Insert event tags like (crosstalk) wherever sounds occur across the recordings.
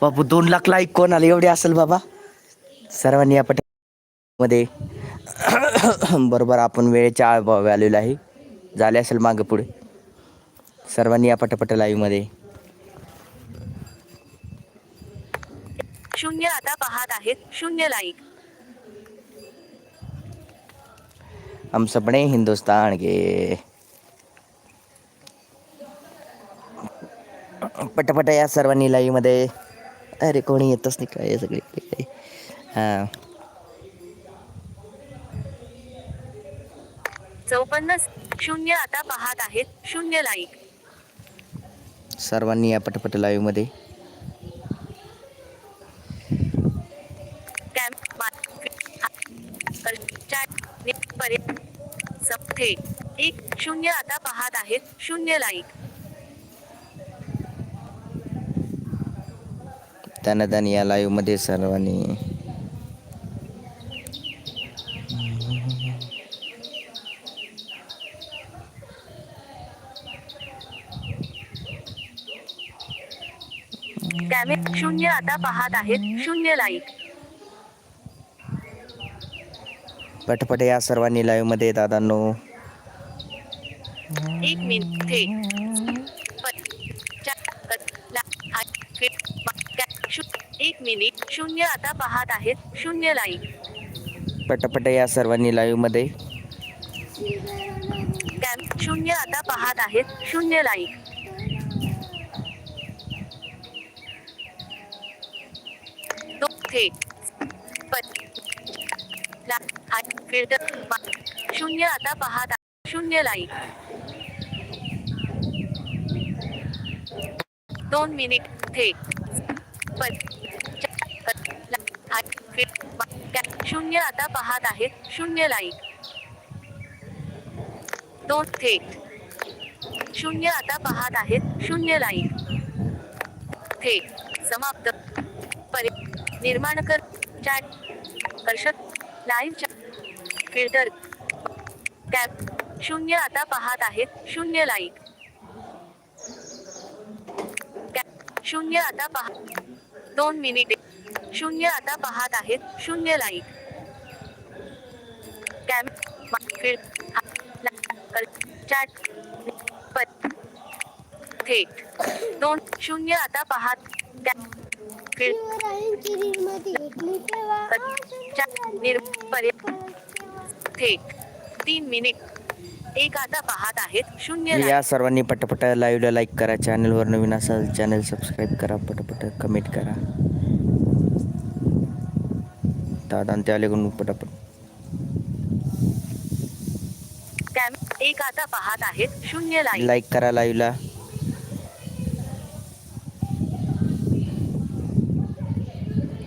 बाबू दोन लाख लाईक कोण आले? एवढे असेल बाबा. सर्वांनी या पटमध्ये. (coughs) बरोबर आपण वेळेच्या व्हॅल्यूला आहे. झाले असेल मागं पुढे. सर्वांनी या पटपट लाईव्हमध्ये. शून्य आता पाहत आहेत. शून्य लाईक हम सपने हिंदुस्तान के पटापट या सर्वांनी लाईव्हमध्ये. अरे कोणी येतच नाही काय सगळे हां. चौपन्न शून्य आता पाहत आहेत शून्य लाईक सर्वांनी या पटपट लाईव्हमध्ये. एक शून्य आता पाहत आहेत शून्य लाईक धन या लाईव्हमध्ये सर्वांनी शून्य आता पाहत आहेत. शून्य लाईक पटपट या सर्वांनी लाईव्हमध्ये दादांनो. एक मिनिट थेट प- चा- क- ला- आ- फे- प- कॅ- शू- एक मिनिट शून्य आता पाहत आहेत. शून्य लाईक पटपट या सर्वांनी लाईव्हमध्ये. शून्य आता पाहत आहेत. शून्य लाईक तो. थेट प- ला- आ- फिल्टर प- शून्य आता पाहत शून्य लाईक दोन मिनिट थेट शून्य आता पाहत आहेत. शून्य लाईक दोन थेट. शून्य आता पाहत आहेत. शून्य लाईक थेट. समाप्त. परि निर्माण कर चॅट कर्षक लाईव्ह चॅट फिल्टर. कॅप शून्य आता पाहत आहेत. शून्य लाईक शून्य आता पहा दोन मिनिटे. शून्य आता पाहत आहेत. शून्य लाईक. कॅम फिर चॅट थेट दोन शून्य आता पाहत थेट तीन मिनिट. एक आता पाहत आहेत. शून्य या सर्वांनी पटपट लाईव्हला लाईक करा. चॅनलवर नवीन असाल चॅनल सबस्क्राईब करा. पटपट कमेंट करा. दादा ते आले कडून पटापट एक आता पाहत आहेत. शून्य लाईक लाईक करा लाईव्हला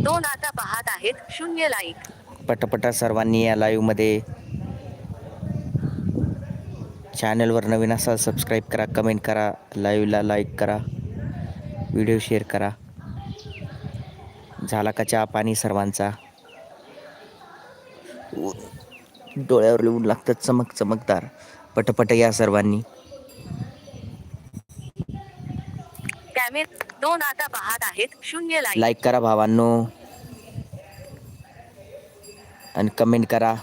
दोन आता पाहत आहेत. शून्य लाईक पटापट सर्वांनी या लाईव्हमध्ये चॅनलवर नवीन असाल सबस्क्राईब करा कमेंट करा लाईव्हला लाईक करा व्हिडिओ शेअर करा. झाला का चहा पाणी सर्वांचा? डोळ्यावर लिहून लागतं चमक चमकदार पटपट या सर्वांनी. दोन आता पाहत आहेत शून्य लाईक करा भावांनो. आणि कमेंट करा.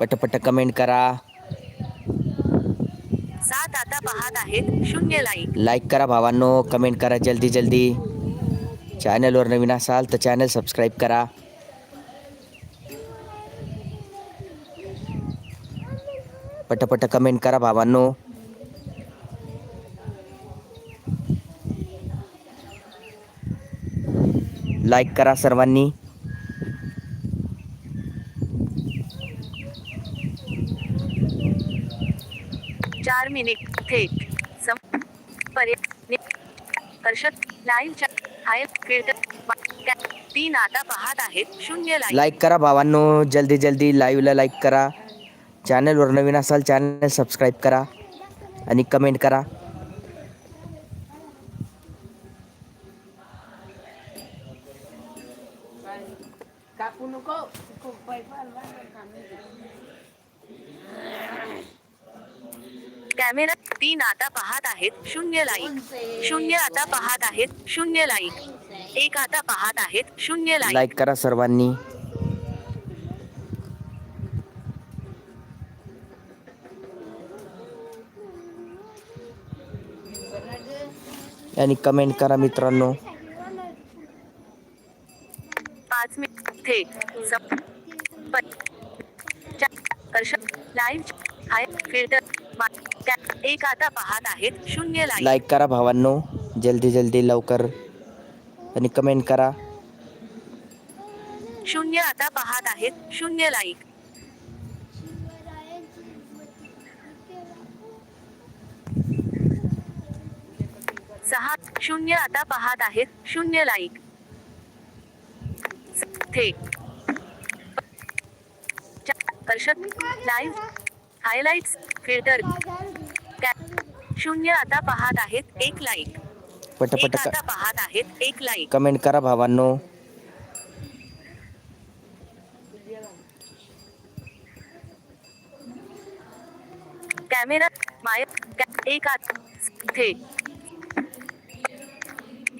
पटपट कमेंट करा. पाहत आहेत. शून्य लाईक लाईक करा भावांनो कमेंट करा जल्दी जल्दी. चॅनलवर नवीन असाल तर चॅनल सबस्क्राईब करा. पटपट कमेंट करा भावांनो. लाईक करा सर्वांनी. चार मिनिट थेट सम पर्य नि- कर्षक लाईव्ह चॅट हाय फिल्टर तीन आता पाहत आहेत. शून्य लाईक लाईक करा भावांनो. जल्दी जल्दी लाईव्हला लाईक करा. चॅनलवर नवीन असाल चॅनल सबस्क्राईब करा. आणि कमेंट करा. कापू नको खूप पैसा आला ना कामाचा. कॅमेरा तीन आता पाहत आहेत शून्य लाईक शून्य आता पाहत आहेत शून्य लाईक एक आता पाहत आहेत शून्य लाईक लाईक करा सर्वांनी. आणि कमेंट करा मित्रांनो. पाच मिनिट. लाईव्ह फिल्टर एक आता पाहत आहेत. शून्य लाईक करा भावांनो. जल्दी जल्दी लवकर. आणि कमेंट करा. शून्य आता पाहत आहेत. शून्य लाईक सहा शून्य आता पाहत आहेत. शून्य लाईक लाईव्ह हायलाइट्स फिल्टर शून्य आता पाहत आहेत एक लाईक एक पटपट आता पाहत आहेत एक लाईक कमेंट करा भावांनो. कॅमेरा माय एक थेट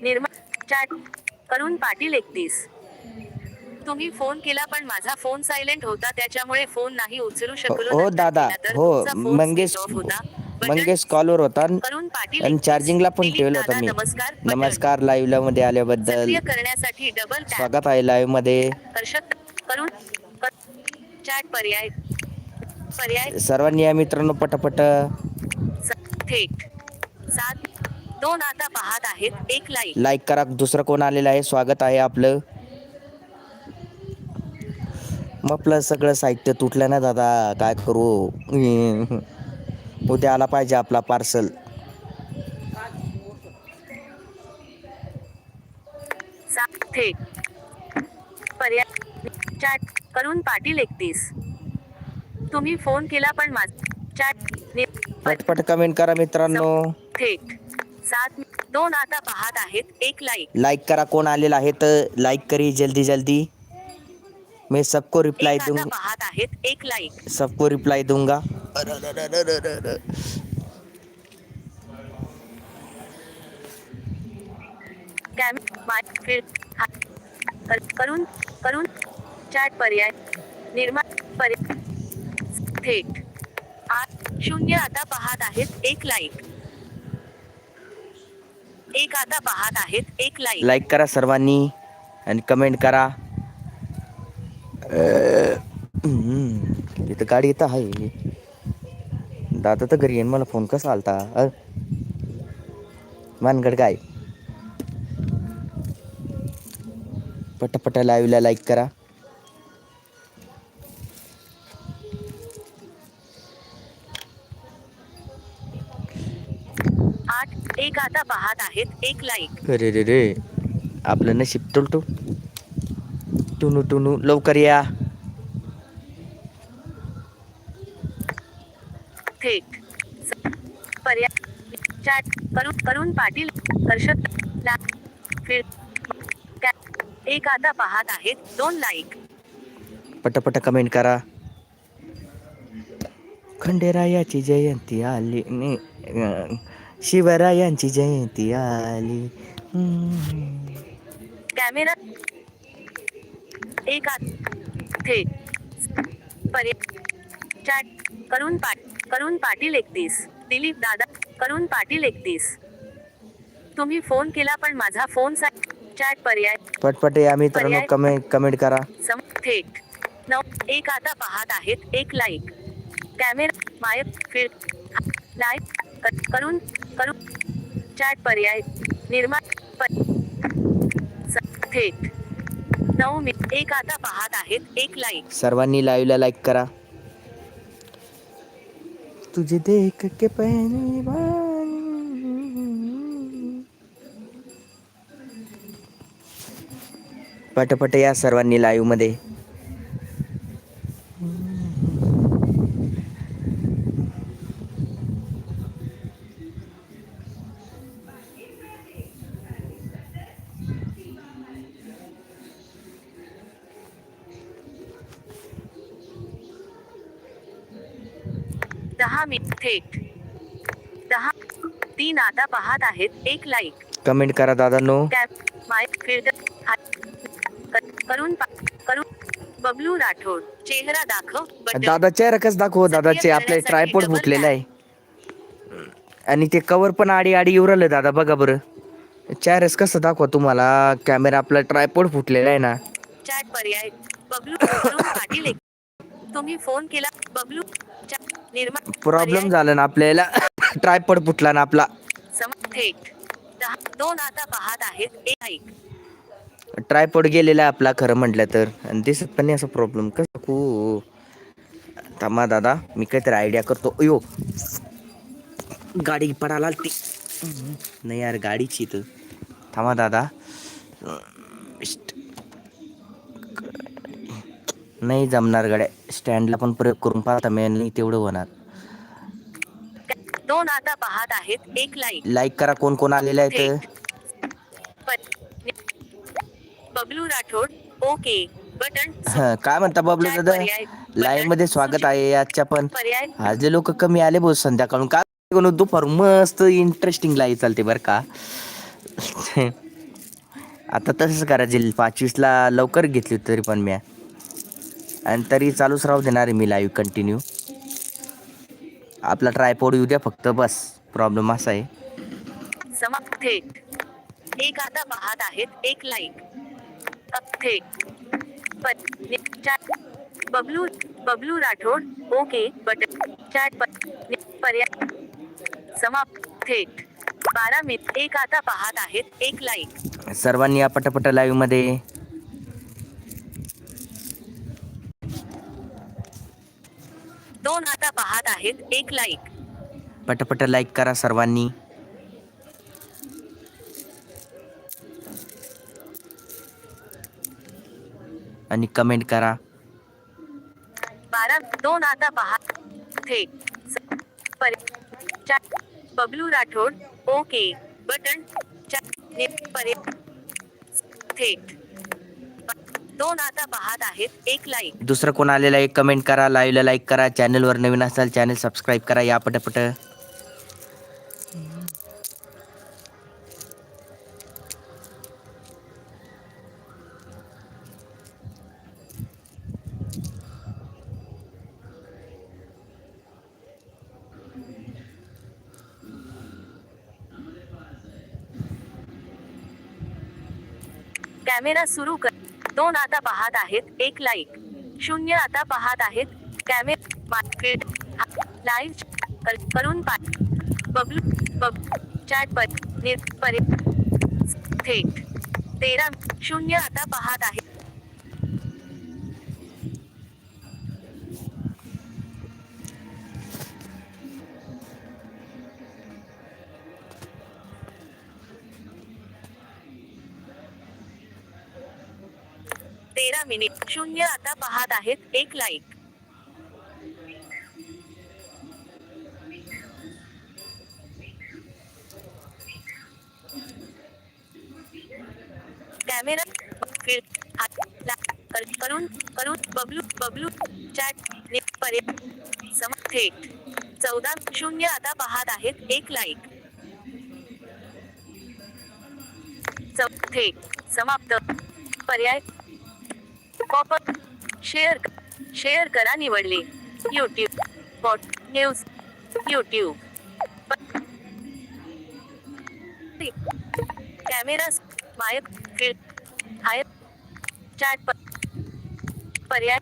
निर्मा चॅट करून पाटील एकतीस. तुम्ही फोन केला पण माझा फोन सायलेंट होता त्याच्यामुळे फोन नाही उचलू शकलो हो दादा. हो मंगेश होता. मंगेश कॉलवर होता आणि 31. चार्जिंगला पण ठेवलं होतं मी. नमस्कार लाईव्हला मध्ये आल्याबद्दल. स्वागत आहे लाईव्हमध्ये. सर्वांनी या मित्रांनो पटपट दोन आता पाहत आहेत. एक लाईक लाईक करा. दुसरं कोण आलेलं आहे? स्वागत आहे आपलं. मग आपलं सगळं साहित्य तुटलं ना दादा. काय करू. उद्या आला पाहिजे आपला पार्सल पर्याय चॅट करून पाटील एकतीस. तुम्ही फोन केला पण पटपट कमेंट करा मित्रांनो. थेट सात दोन आता पाहत आहेत. एक लाईक लाइक करा कोण आलेला आहे तर लाइक करी जल्दी जल्दी. मैं सबको रिप्लाई आता दूंगा. पाहत आहेत. एक लाईक सबको रिप्लाई दूंगा. करून करून चॅट पर्याय निर्माण पर्याय थेट आठ शून्य आता पाहत आहेत एक लाईक एक आता पाहत आहेत एक लाईक लाईक करा सर्वांनी आणि कमेंट करा इथं गाडी येतं आहे दादा तर घरी येईन मला फोन कसा आलता? अ? मानगड काय? पटापटा लाईव्हला लाईक करा. आठ एक आता पाहत आहेत एक लाईक अरे रे रे आपलं नशीब टुलटू. टुनू टुनू लवकर या. स- पर्याय चॅट करून करून पाटील कॅ- एक आता पाहत आहेत. दोन लाईक पटापट कमेंट करा. खंडेरायाची जयंती आली. नि अं, शिवरायांची जयंती आली. हम्म. कॅमेरा एक आत थेट पर्याय चॅट करून पाट करून पाटील एकतीस दिलीप दादा करून पाटील एकतीस. तुम्ही फोन केला पण माझा फोन सा चॅट पर्याय पटपट या मित्रांनो पर्याय. कमेंट कमेंट करा. सम थेट. नऊ एक आता पाहत आहेत एक लाईक कॅमेरा माय फिर लाईक क- करून करून चॅट पर्याय निर्माण प- स- थेट. नऊ मी एक आता पाहत आहेत एक लाईक सर्वांनी लाईव्हला लाईक करा. तुझे देख के पहली बार पटपट या सर्वांनी लाईव्ह दहा मिनिट थेट दहा तीन आता पाहत आहेत. एक लाईक कमेंट करा दादा नो करून करून बबलू राठोड. चेहरा दाखव. दादा चेहरा कसं दाखव दादाचे आपले ट्रायपोर्ट double फुटलेलं आहे. आणि ते कवर पण आडी आडी येऊ राहिलं दादा बघा बरं. चेहराच कसं दाखवा तुम्हाला. कॅमेरा आपला ट्रायपोर्ट फुटलेला आहे ना. चॅट पर्याय. बबलू पाटील. तुम्ही फोन केला. बबलू निर्माण (laughs) प्रॉब्लेम झाला ना आपल्याला. (laughs) ट्रायपॉड फुटला ना आपला. सम थेट दहा दोन आता पाहत आहेत. एक ऐक ट्रायपॉड गेलेला आपला खरं म्हटलं तर. आणि दिसत पण नाही असं प्रॉब्लेम कसं खूप थांबा दादा मी काहीतरी आयडिया करतो. अयो. गाडी पडायला आलती. नाही यार गाडीची तर थांबा दादा. नाही जमणार गाड्या. स्टँडला पण प्रयोग करून पाहता मी नाही तेवढं होणार. दोन आता पाहत आहेत. एक लाईक लाईक करा कोण कोण आलेलं आहे बबलू राठोड ओके. बटन. हं, काय म्हणता बबलू दादा? लाईव्हमध्ये स्वागत आहे आजच्या पण. आज जे लोक कमी आले भाऊ संध्याकाळून. का दुपार मस्त इंटरेस्टिंग लाईव्ह चालते बरं का? (laughs) आता तसंच करायचे पाचवीसला लवकर घेतली तरी पण म्या. आणि तरी चालूच राहू देणार आहे मी लाईव्ह कंटिन्यू आपला ट्रायपोड येऊ द्या फक्त बस. प्रॉब्लेम असा आहे. समाप्त थेट. एक आता पाहत आहेत एक like Bablu Bablu Rathod okay button chat पर्याय समाप्त थेट. बारा मिनिट एक आता पाहत आहेत एक लाईक सर्वांनी या पटापट लाईव्हमध्ये दोन आता पाहत आहेत. एक लाईक पटापट लाईक करा सर्वांनी. आणि कमेंट करा. बारा दोन आता पहा थेट पर- बबलू राठोड ओके. बटन नि- पर्याय थेट दोन आता पाहत आहेत एक लाईक दुसरं कोण आलेलं आहे कमेंट करा लाईव्हला लाईक करा चॅनलवर नवीन असाल चॅनल सबस्क्राईब करा या पटापट. कॅमेरा सुरू कर. दोन आता पाहत आहेत एक लाईक शून्य आता पाहत आहेत कॅमे मार्केट लाईव्ह करून पा बबलू बब चॅट पर निर थेट. तेरा शून्य आता पाहत आहे तेरा मिनिट शून्य आता पाहत आहेत एक लाईक कॅमेरा करून करून बबलू बबलू चॅट नि- सम थेट. चौदा शून्य आता पाहत आहेत एक लाईक थेट. समाप्त. पर्याय कॉपर शेअर शेअर करा निवडले. यूट्यूब पॉट न्यूज यूट्यूब कॅमेरा मायक फिल्ड हाय चॅट पर्याय